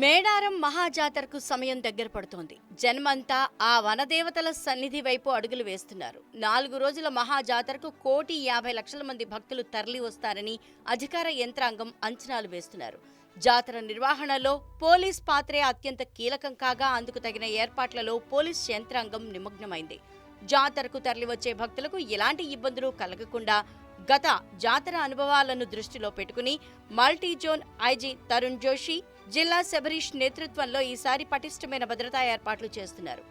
మేడారం మహాజాతరకు సమయం దగ్గర పడుతోంది. జన్మంతా ఆ వనదేవతల సన్నిధి వైపు అడుగులు వేస్తున్నారు. నాలుగు రోజుల మహాజాతరకు కోటి యాభై లక్షల మంది భక్తులు తరలి వస్తారని అధికార యంత్రాంగం అంచనాలు వేస్తున్నారు. జాతర నిర్వహణలో పోలీస్ పాత్రే అత్యంత కీలకం కాగా అందుకు తగిన ఏర్పాట్లలో పోలీస్ యంత్రాంగం నిమగ్నమైంది. జాతరకు తరలివచ్చే భక్తులకు ఎలాంటి ఇబ్బందులు కలగకుండా గత జాతర అనుభవాలను దృష్టిలో పెట్టుకుని మల్టీజోన్ ఐజీ తరుణ్ జోషి జిల్లా శబరీష్ నేతృత్వంలో ఈసారి పటిష్టమైన భద్రతా ఏర్పాట్లు చేస్తున్నారు.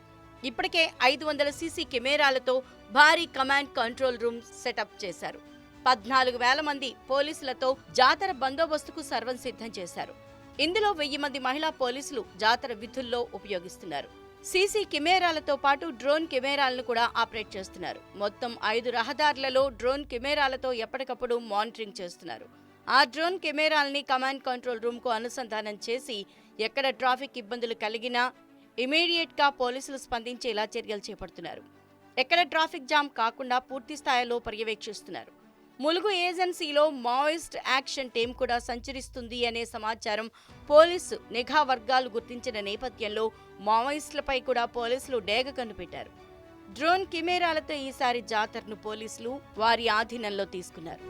ఇప్పటికే ఐదు వందల సీసీ కెమెరాలతో భారీ కమాండ్ కంట్రోల్ రూమ్ సెటప్ చేశారు. పద్నాలుగు వేల మంది పోలీసులతో జాతర బందోబస్తుకు సర్వం సిద్ధం చేశారు. ఇందులో వెయ్యి మంది మహిళా పోలీసులు జాతర విధుల్లో ఉపయోగిస్తున్నారు. సీసీ కెమెరాలతో పాటు డ్రోన్ కెమెరాలను కూడా ఆపరేట్ చేస్తున్నారు. మొత్తం ఐదు రహదారులలో డ్రోన్ కెమెరాలతో ఎప్పటికప్పుడు మానిటరింగ్ చేస్తున్నారు. ఆ డ్రోన్ కెమెరాల్ని కమాండ్ కంట్రోల్ రూమ్కు అనుసంధానం చేసి ఎక్కడ ట్రాఫిక్ ఇబ్బందులు కలిగినా ఇమీడియట్గా పోలీసులు స్పందించేలా చర్యలు చేపడుతున్నారు. ఎక్కడ ట్రాఫిక్ జామ్ కాకుండా పూర్తి స్థాయిలో పర్యవేక్షిస్తున్నారు. ములుగు ఏజెన్సీలో మావోయిస్ట్ యాక్షన్ టీం కూడా సంచరిస్తుంది అనే సమాచారం పోలీసు నిఘా వర్గాలు గుర్తించిన నేపథ్యంలో మావోయిస్టులపై కూడా పోలీసులు డేగ కనిపెట్టారు. డ్రోన్ కెమెరాలతో ఈసారి జాతరను పోలీసులు వారి ఆధీనంలో తీసుకున్నారు.